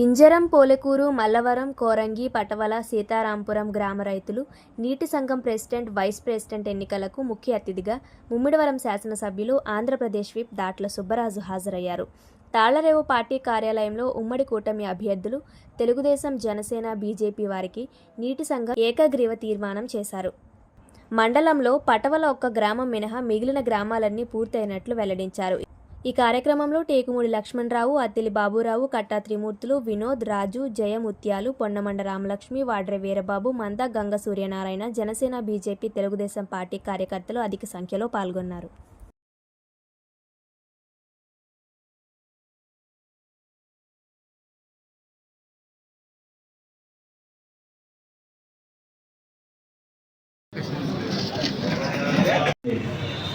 ఇంజరం పోలెకూరు మల్లవరం కోరంగి పటవల సీతారాంపురం గ్రామ రైతులు నీటి సంఘం ప్రెసిడెంట్ వైస్ ప్రెసిడెంట్ ఎన్నికలకు ముఖ్య అతిథిగా ముమ్మిడివరం శాసనసభ్యులు ఆంధ్రప్రదేశ్ విప్ దాట్ల సుబ్బరాజు హాజరయ్యారు. తాళ్ళరేవు పార్టీ కార్యాలయంలో ఉమ్మడి కూటమి అభ్యర్థులు తెలుగుదేశం జనసేన బీజేపీ వారికి నీటి సంఘం ఏకగ్రీవ తీర్మానం చేశారు. మండలంలో పటవల ఒక్క గ్రామం మినహా మిగిలిన గ్రామాలన్నీ పూర్తయినట్లు వెల్లడించారు. ఈ కార్యక్రమంలో టేకుమూడి లక్ష్మణరావు అత్తిలి బాబురావు కట్టా త్రిమూర్తులు వినోద్ రాజు జయముత్యాలు పొన్నమండ రామలక్ష్మి వాడ్రే వీరబాబు మంద గంగ సూర్యనారాయణ జనసేన బీజేపీ తెలుగుదేశం పార్టీ కార్యకర్తలు అధిక సంఖ్యలో పాల్గొన్నారు.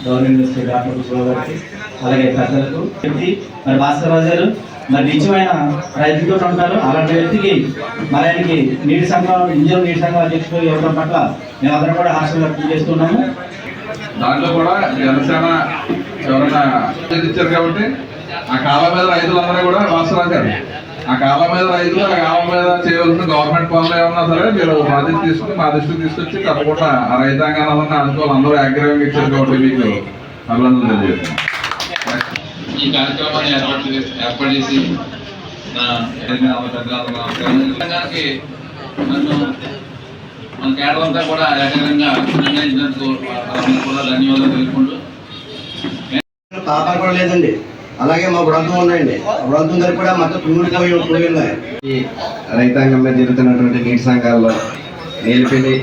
గవర్నమెంట్ శ్రీ డాక్టర్ గారికి అలాగే ప్రజలకు వ్యక్తి మరి భాస్కర్ గారు మరి నిజమైన రైతుతో ఉంటారు. అలాంటి వ్యక్తికి మరి ఆయనకి నీటి సంఘం ఇంజన్ నీటి సంఘం అధ్యక్షుడు ఇవ్వడం పట్ల మేమందరం కూడా హాస్టల్ వ్యక్తం చేస్తున్నాము దాంట్లో కూడా జనసేన ఎవరైనా ఇచ్చారు కాబట్టి ఆ కాలం మీద రైతులందరూ కూడా వాస్తవం గారు ఆ కాలం మీద రైతులు ఆ కాలం మీద చేయవలసిన గవర్నమెంట్ పనులు ఏమన్నా సరే మీరు బాధ్యత తీసుకుని మా దృష్టికి తీసుకొచ్చి తప్పకుండా ఆ రైతాంగాన్ని అనుకోవాలి అందరూ అగ్రహంగా ఇచ్చారు కాబట్టి మీకు అభినందనలు తెలియజేస్తున్నాం. ఈ కార్యక్రమాన్ని ఏర్పాటు చేసి- ఏర్పాటు చేసి నా. తెలంగాణకి నన్ను మన కేడర్ అంతా కూడా ఏకంగా నిర్ణయించినందుకు కూడా ధన్యవాదాలు తెలుపుకుంటూ. పాపాలు కూడా లేదండి. అలాగే మా బృందం ఉందండి. బృందం దగ్గర కూడా పోయింది ఈ రైతాంగం మీద జరుగుతున్నటువంటి నీటి సంఘాల్లో నీలిపిల్లి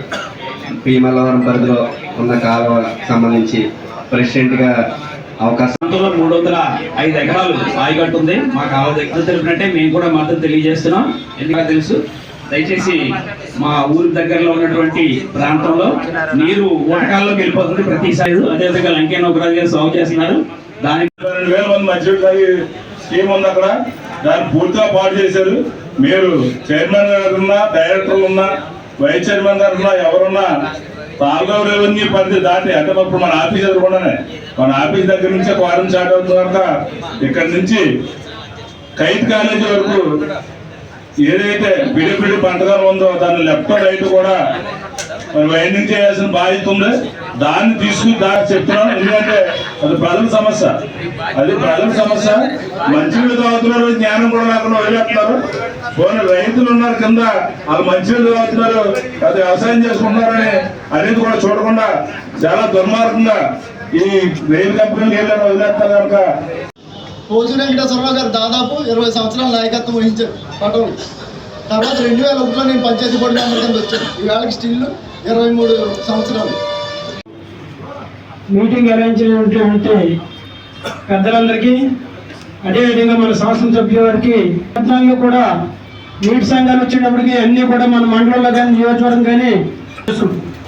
పీమల్లవరం పరిధిలో ఉన్న కాలువ సంబంధించి ప్రెసిడెంట్గా అవకాశం మూడు వందల ఐదు ఎకరాలు సాయిగట్టు ఉంది. మా కాలువ దగ్గర తెలిపినట్టే మేము కూడా మద్దతు తెలియజేస్తున్నాం. ఎందుకంటే తెలుసు? దయచేసి మా ఊరి దగ్గరలో ఉన్నటువంటి ప్రాంతంలో నీరు ఊటకాల్లోకి వెళ్ళిపోతుంది ప్రతిసారి. అదేవిధంగా లంకే నౌకరాజు గారు సాగు చేస్తున్నారు. దానికి రెండు వేల మంది మంచినీళ్ళు తాగి స్కీమ్ ఉంది అక్కడ. దాన్ని పూర్తిగా పాటు చేశారు. మీరు చైర్మన్ గారు ఉన్నా డైరెక్టర్లు ఉన్నా వైస్ చైర్మన్ గారు ఉన్నా ఎవరున్నా తాల్గవ్ రెవెన్యూ పరిధి దాటి అంటే ఇప్పుడు మన ఆఫీస్ ఎదురుకుండానే. మన ఆఫీస్ దగ్గర నుంచే క్వారం స్టార్ట్ అవుతుంది కనుక ఇక్కడ నుంచి కైత్ కాలేజీ వరకు ఏదైతే పిడి పంటగా ఉందో దాని లెఫ్ట్ రైట్ కూడా వైండింగ్ చేయాల్సిన బాధ్యత ఉంది దాన్ని తీసుకుని దాకా చెప్తున్నాను ఎందుకంటే అది ప్రజల సమస్య. అది ప్రజల సమస్య. మంచినీళ్ళు తాగుతున్నారు జ్ఞానం కూడా లేకుండా వదిలేస్తున్నారు. పోనీ రైతులు ఉన్నారు కింద వాళ్ళు మంచినీళ్ళు తాగుతున్నారు అది వ్యవసాయం చేసుకుంటున్నారని అనేది కూడా చూడకుండా చాలా దుర్మార్గంగా ఈ రైలు కంపెనీలు ఏదైనా వదిలేస్తారు కనుక. పోచు వెంకటేశ్వరరావు గారు దాదాపు ఇరవై సంవత్సరాల నాయకత్వం వహించారు పటం తర్వాత రెండు వేల ఒకటిలో నేను పంచాయతీ బోర్డు మెంబర్ కింద వచ్చాను. ఈవేళకి స్టిల్ ఇరవై మూడు సంవత్సరాలు. మీటింగ్ అరేంజ్ చేసినటువంటి పెద్దలందరికీ అదేవిధంగా మన శాసనసభ్యుల వారికి పట్టణాల్లో కూడా నీటి సంఘాలు వచ్చేటప్పటికి అన్ని కూడా మన మండలంలో కానీ నియోజకవర్గం కానీ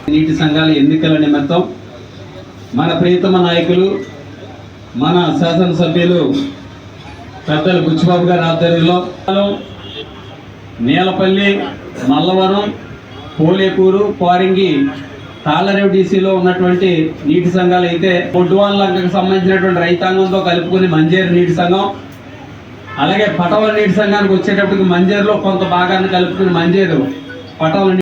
నీటి సంఘాల ఎన్నికల నిమిత్తం మన ప్రియతమ నాయకులు మన శాసనసభ్యులు పెద్దలు బుచ్చిబాబు గారి ఆధ్వర్యంలో నీలపల్లి మల్లవరం పోలేకూరు కోరింగి తాళ్ళరేవు డీసీలో ఉన్నటువంటి నీటి సంఘాలు అయితే పొడ్డువాన్ లంకకు సంబంధించినటువంటి రైతాంగంతో కలుపుకుని మంజేరు నీటి సంఘం అలాగే పటవల నీటి సంఘానికి వచ్చేటప్పటికి మంజేరులో కొంత భాగాన్ని కలుపుకుని మంజేరు పటవల